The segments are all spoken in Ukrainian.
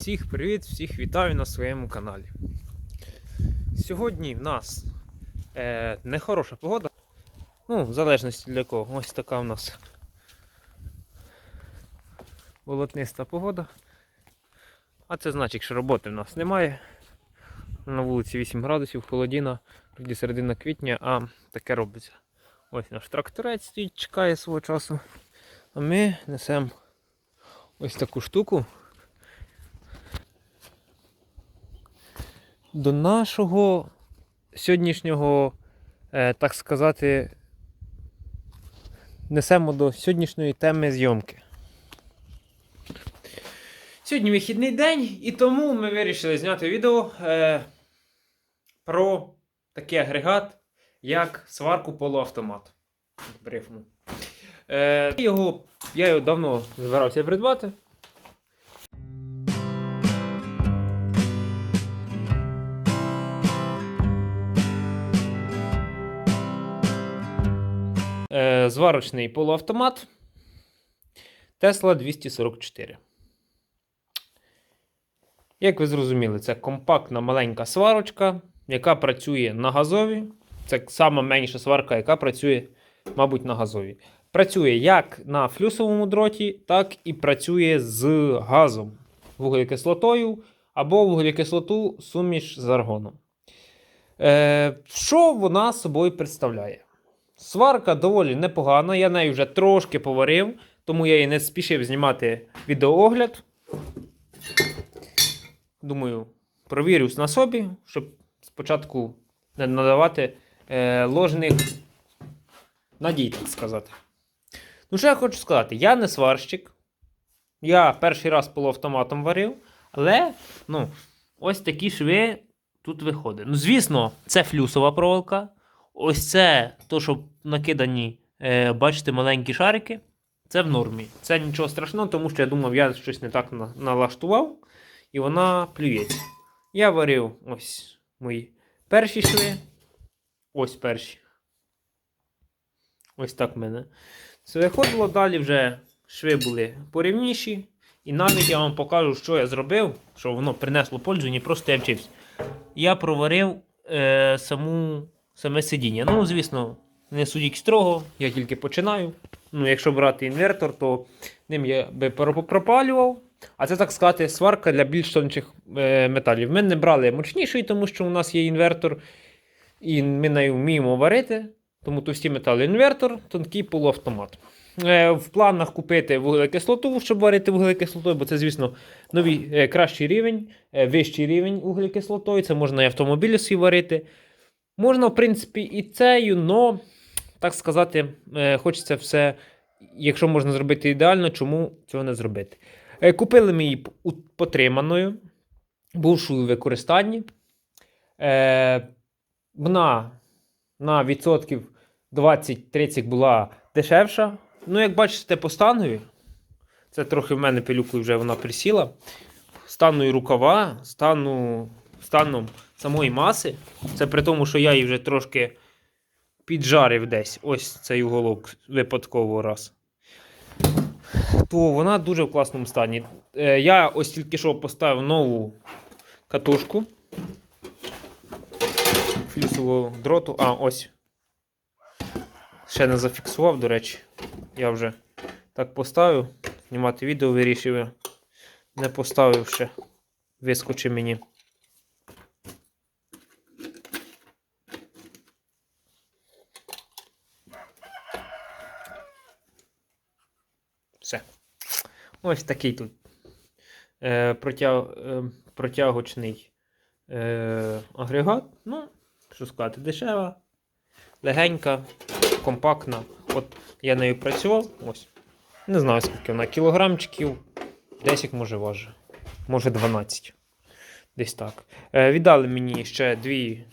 Всіх привіт, всіх вітаю на своєму каналі. Сьогодні в нас е, нехороша погода. Ну, в залежності для кого. Ось така в нас болотниста погода. А це значить, що роботи в нас немає. На вулиці 8 градусів, холодіна, тоді середина квітня, а таке робиться. Ось наш тракторець стоїть, чекає свого часу. А ми несемо ось таку штуку. До нашого сьогоднішнього, е, так сказати, несемо до сьогоднішньої теми зйомки. Сьогодні вихідний день, і тому ми вирішили зняти відео е, про такий агрегат, як сварку полуавтомат. Брифну. Е, його, я його давно збирався придбати. Зварочний полуавтомат Tesla 244. Як ви зрозуміли, це компактна маленька сварочка, яка працює на газові. Це сама менша сварка, яка працює, мабуть, на газові. Працює як на флюсовому дроті, так і працює з газом, вуглекислотою або вуглекислоту суміш з аргоном. Е, що вона собою представляє? Сварка доволі непогана, я нею вже трошки поварив, тому я її не спішив знімати відеоогляд. Думаю, провірюсь на собі, щоб спочатку не надавати е, ложних надій, так сказати. Ну, що я хочу сказати, я не сварщик. Я перший раз полуавтоматом варив, але ну, ось такі шви тут виходять. Ну, звісно, це флюсова проволока. Ось це то, що накидані, е, бачите, маленькі шарики. Це в нормі. Це нічого страшного, тому що я думав, я щось не так на- налаштував, і вона плюється. Я варив ось мої перші шви. Ось перші. Ось так в мене. Це виходило далі вже шви були порівніші. І навіть я вам покажу, що я зробив, що воно принесло пользу, не просто я вчився. Я проварив е, саму, саме сидіння. Ну, звісно, не судіть строго, я тільки починаю. Ну, якщо брати інвертор, то ним я би пропалював. А це, так сказати, сварка для більш тончих е, металів. Ми не брали мощніший, тому що у нас є інвертор, і ми нею вміємо варити. Тому товсті метали інвертор, тонкий полуавтомат. Е, в планах купити вуглекислоту, щоб варити вуглекислотою, бо це, звісно, новий е, кращий рівень, вищий рівень вуглекислотою. Це можна і автомобілі свій варити. Можна, в принципі, і цею, але, так сказати, е, хочеться все, якщо можна зробити ідеально, чому цього не зробити? Е, Купили ми її потриманою, бувшою у використанні. Е, вона на відсотків 20-30 була дешевша. Ну, як бачите, по станові, це трохи в мене пилюкою вже вона присіла. Стану і рукава, стану станом самої маси. Це при тому, що я її вже трошки піджарив десь. Ось цей уголок випадково раз. То вона дуже в класному стані. Е, я ось тільки що поставив нову катушку флюсового дроту. А, ось. Ще не зафіксував, до речі. Я вже так поставив. Знімати відео вирішив. Не поставив ще. Вискочи мені. Все. Ось такий тут е, протяг, е, протягочний е, агрегат. Ну, що сказати, дешева, легенька, компактна. От я нею працював. Ось. Не знаю, скільки вона. Кілограмчиків 10 може важить. Може 12. Десь так. Е, віддали мені ще дві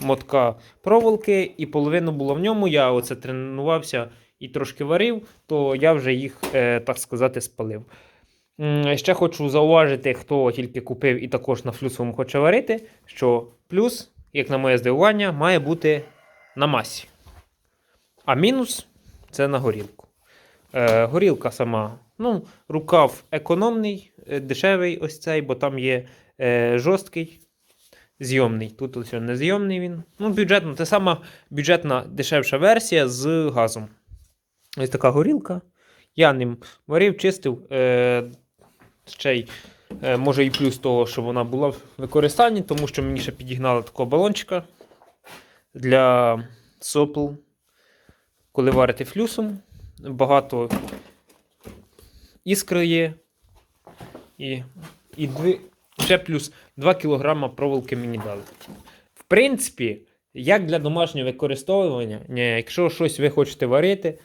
мотка проволоки, і половину було в ньому. Я оце тренувався і трошки варив, то я вже їх, е, так сказати, спалив. Ще хочу зауважити, хто тільки купив і також на флюсовому хоче варити, що плюс, як на моє здивування, має бути на масі. А мінус це на горілку. Е, горілка сама Ну, рукав економний, е, дешевий ось цей, бо там є жорсткий, зйомний. Тут ось не зйомний він. Ну, бюджетно, це сама бюджетна дешевша версія з газом. Ось така горілка. Я ним варив, чистив. Е, ще й, е, може і плюс того, що вона була в використанні, тому що мені ще підігнали такого балончика для сопл, коли варите флюсом. Багато іскри є. І, і дві, ще плюс 2 кг проволоки мені дали. В принципі, як для домашнього використовування, якщо щось ви хочете варити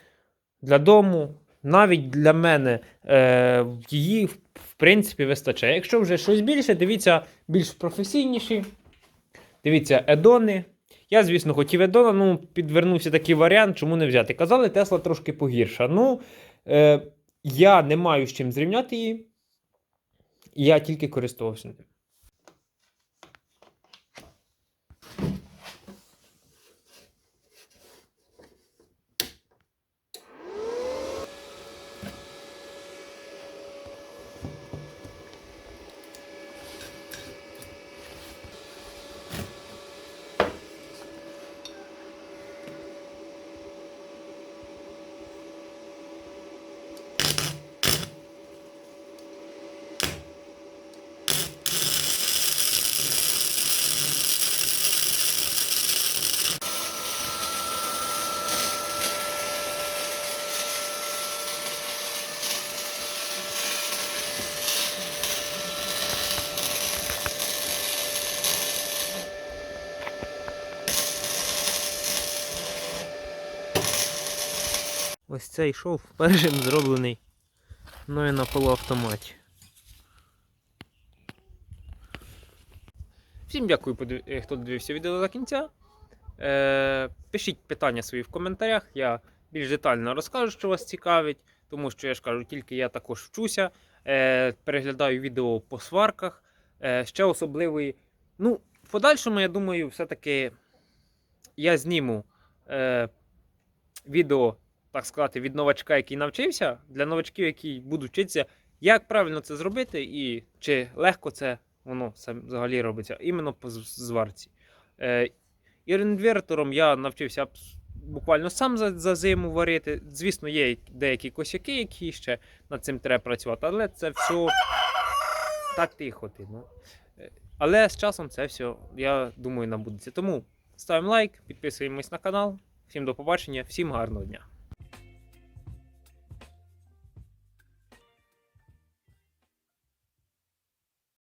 для дому, навіть для мене е, її в принципі вистачає. Якщо вже щось більше, дивіться більш професійніші. Дивіться, едони. Я, звісно, хотів Едона, ну підвернувся такий варіант, чому не взяти. Казали, Тесла трошки погірша. Ну, е, я не маю з чим зрівняти її. Я тільки користувався Ось цей шов першим зроблений мною на полуавтоматі. Всім дякую, е, хто дивився відео до кінця. Е, пишіть питання свої в коментарях. Я більш детально розкажу, що вас цікавить, тому що я ж кажу, тільки я також вчуся. Е, переглядаю відео по сварках. Ще особливий. Ну, в подальшому, я думаю, все-таки я зніму відео так сказати, від новачка, який навчився, для новачків, які будуть вчитися, як правильно це зробити, і чи легко це воно взагалі робиться, іменно по зварці. Е, інвертором я навчився буквально сам за, за зиму варити. Звісно, є деякі косяки, які ще над цим треба працювати, але це все так тихо. ти, Ну. Е, Але з часом це все, я думаю, набудеться. Тому ставимо лайк, підписуємось на канал. Всім до побачення, всім гарного дня.